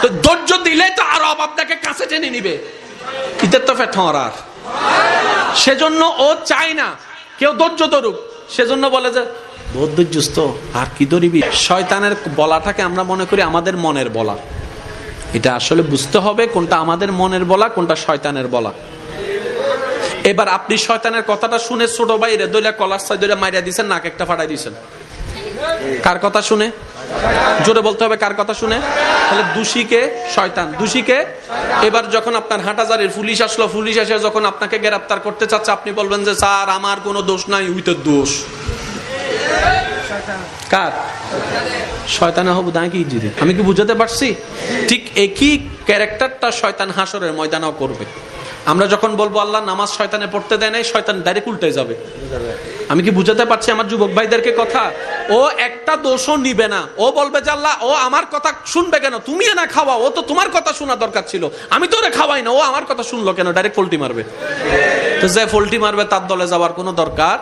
তো ধৈর্য দিলে তো আরও আপনাকে কাছে টেনে নিবে। ইতের তো ফেট আর সেজন্য ও চায় না, কেউ ধৈর্য ধরুক। সেজন্য বলে যে বহুত ধৈর্যস্ত আর কি ধরিবি? শয়তানের বলাটাকে আমরা মনে করি আমাদের মনের বলা। এটা আসলে বুঝতে হবে কোনটা আমাদের মনের বলা, কোনটা শয়তানের বলা। এবার আপনি শয়তানের কথাটা শুনে ছোট বাইরে দইলা কলার সাই দইলা মাইরা দিছেন, নাক একটা ফাটাই দিছেন। কার কথা শুনে? জোরে বলতে হবে কার কথা শুনে? তাহলে দোষীকে শয়তান। দোষীকে? এবার যখন আপনার হাটাজারের পুলিশ আসলো, পুলিশ এসে যখন আপনাকে গ্রেপ্তার করতে চাচ্ছে, আপনি বলবেন যে, স্যার, আমার কোনো দোষ নাই উইতের দোষ। কার? শয়তানা হবু দাঁড়িয়ে কি জিরে আমি কি বুঝাতে পারছি? ঠিক একই ক্যারেক্টারটা শয়তান হাসরের ময়দানও করবে। আমরা যখন বলব, আল্লাহ নামাজ শয়তানে পড়তে দেয় নাই, শয়তান ডাইরেক্ট উল্টে যাবে। আমি কি বুঝাতে পারছি আমার যুবক ভাইদেরকে কথা? ও একটা দোষও নিবে না। ও বলবে আল্লাহ, ও আমার কথা শুনবে কেন? তুমি না খাওয়া, ও তো তোমার কথা শোনা দরকার ছিল। আমি তো ওরে খাওয়াই না, ও আমার কথা শুনলো কেন? ডাইরেক্ট পোল্টি মারবে। তো যে পোল্টি মারবে, তার দলে যাওয়ার কোনো দরকার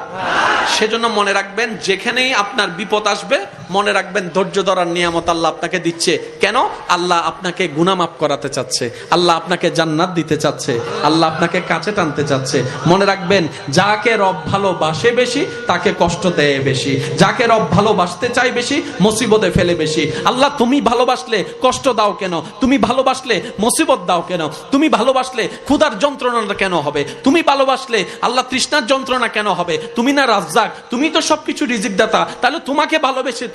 সেজন্য মনে রাখবেন, যেখানেই আপনার বিপদ আসবে মনে রাখবেন, ধৈর্য ধরার নিয়ামত আল্লাহ আপনাকে দিচ্ছে। কেন? আল্লাহ আপনাকে গুনামাপ করাতে চাচ্ছে। আল্লাহ আপনাকে জান্নাত দিতে চাচ্ছে। আল্লাহ আপনাকে কাছে টানতে চাচ্ছে। মনে রাখবেন, যাকে রব ভালোবাসে বেশি, তাকে কষ্ট দেয় বেশি। যাকে রব ভালোবাসতে চাই বেশি, মুসিবতে ফেলে বেশি। আল্লাহ, তুমি ভালোবাসলে কষ্ট দাও কেন? তুমি ভালোবাসলে মুসিবত দাও কেন? তুমি ভালোবাসলে ক্ষুধার যন্ত্রণা কেন হবে? তুমি ভালোবাসলে আল্লাহ তৃষ্ণার যন্ত্রণা কেন হবে? তুমি না রাজ্জাক, তুমি তো সবকিছু রিজিক দাতা। তাহলে তোমাকে ভালোবেসে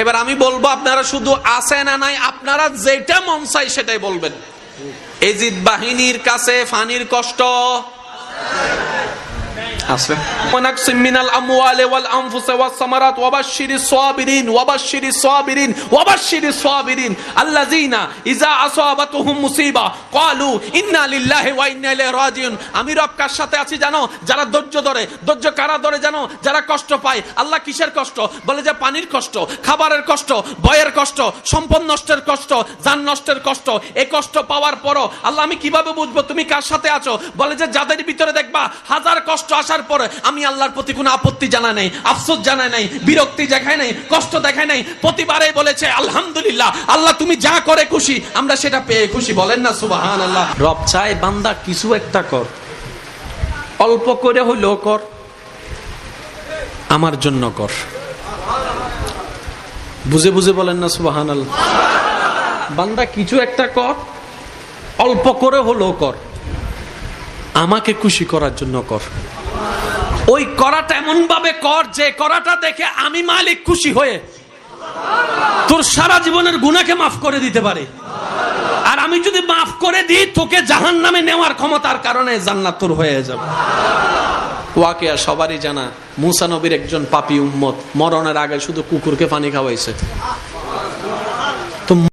এবার আমি বলব, আপনারা শুধু আছে না নাই, আপনারা যেটা মন চাই সেটাই বলবেন। এজিদ বাহিনীর কাছে ফানির কষ্ট আমি সাথে আছি জানো, যারা ধৈর্য ধরে, ধৈর্য কারা ধরে জানো? যারা কষ্ট পায়, আল্লাহ কিসের কষ্ট? বলে যে পানির কষ্ট, খাবারের কষ্ট ভয়ের কষ্ট, সম্পদ নষ্টের কষ্ট, যান নষ্টের কষ্ট, এ কষ্ট পাওয়ার পরও আল্লাহ আমি কীভাবে বুঝব? তুমি কার সাথে আছো? বলে যে যাদের ভিতরে দেখবা, হাজার কষ্ট আসার পরে আমি আল্লাহর প্রতি কোনো আপত্তি জানা নেই, আফসোস জানা নাই, বিরক্তি দেখায় নাই, কষ্ট দেখায় নাই। প্রতিবারে বলেছে, আলহামদুলিল্লাহ, আল্লাহ তুমি যা করে খুশি, আমরা সেটা পেয়ে খুশি। বলেন না সুবাহান আল্লাহ রব চায় বান্দা কিছু একটা কর, অল্প করে হইলেও কর, আমার জন্য কর। বুঝে বুঝে বলেন না সুবাহান আল্লাহ বান্দা কিছু একটা কর, অল্প করে হলেও কর, আমাকে খুশি করার জন্য কর। ওই করাটা এমন ভাবে কর যে করাটা দেখে আমি মালিক খুশি হয়ে তোর সারা জীবনের গুণাকে মাফ করে দিতে পারে। আর আমি যদি মাফ করে দিই, তোকে জাহান নামে নেওয়ার ক্ষমতার কারণে জান্নাত তোর হয়ে যাবে। ওয়াকিয়া সবারই জানা, মুসা নবীর একজন পাপি উম্মত, মরণের আগে শুধু কুকুরকে পানি খাওয়াইছে।